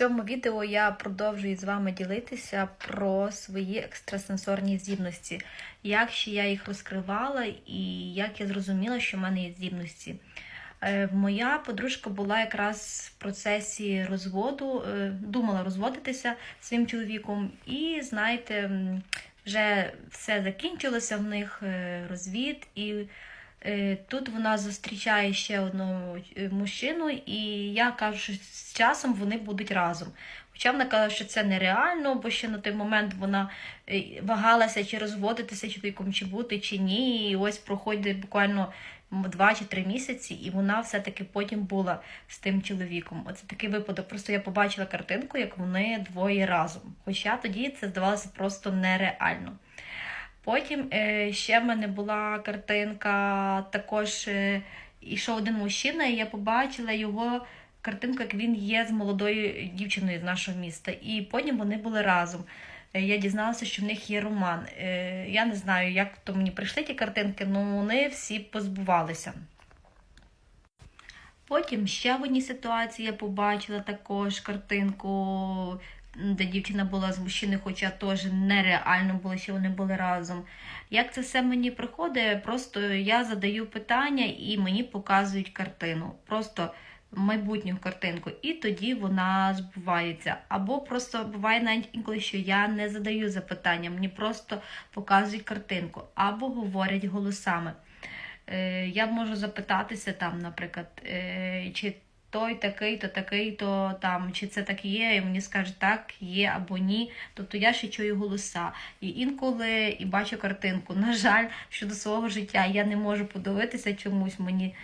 цьому відео я продовжую з вами ділитися про свої екстрасенсорні здібності, як ще я їх розкривала і як я зрозуміла, що в мене є здібності. Е, Моя подружка була якраз в процесі розводу, е, думала розводитися своїм чоловіком, і знаєте, вже все закінчилося в них е, розвід, і тут вона зустрічає ще одного е, мужчину, і я кажу, що з часом вони будуть разом. Хоча вона каже, що це нереально, бо ще на той момент вона е, вагалася, чи розводитися чоловіком, чи бути, чи ні. І ось проходить буквально два чи три місяці, і вона все-таки потім була з тим чоловіком. Оце такий випадок. Просто я побачила картинку, як вони двоє разом. Хоча тоді це здавалося просто нереально. Потім е, ще в мене була картинка, також йшов ішов один мужчина, і я побачила його картинку, як він є з молодою дівчиною з нашого міста. І потім вони були разом. Е, Я дізналася, що в них є роман. Е, Я не знаю, як то мені прийшли ті картинки, але вони всі позбувалися. Потім ще в одній ситуації я побачила також картинку, де дівчина була з мужчиною, хоча теж нереально було, що вони були разом. Як це все мені приходить, просто я задаю питання і мені показують картину. Просто майбутню картинку, і тоді вона збувається. Або просто буває навіть інколи, що я не задаю запитання, мені просто показують картинку, або говорять голосами. Е, Я можу запитатися там, наприклад, е, чи той такий, то такий, то там, чи це так є, і мені скажуть так, є або ні. Тобто я ще чую голоса. І інколи і бачу картинку. На жаль, щодо свого життя я не можу подивитися чомусь, мені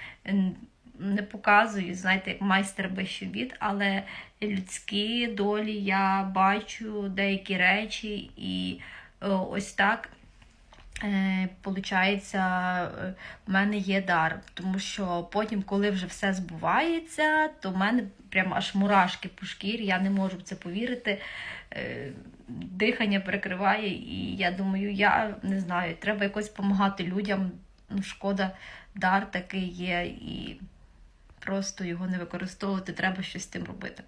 не показують, знаєте, як майстер без щобіт, але людські долі я бачу деякі речі, і е, ось так. Е, Получається, е, в мене є дар, тому що потім, коли вже все збувається, то в мене прямо аж мурашки по шкірі, я не можу в це повірити. Е, Дихання перекриває, і я думаю, я не знаю, треба якось допомагати людям. Ну, шкода, дар такий є, і просто його не використовувати, треба щось з тим робити.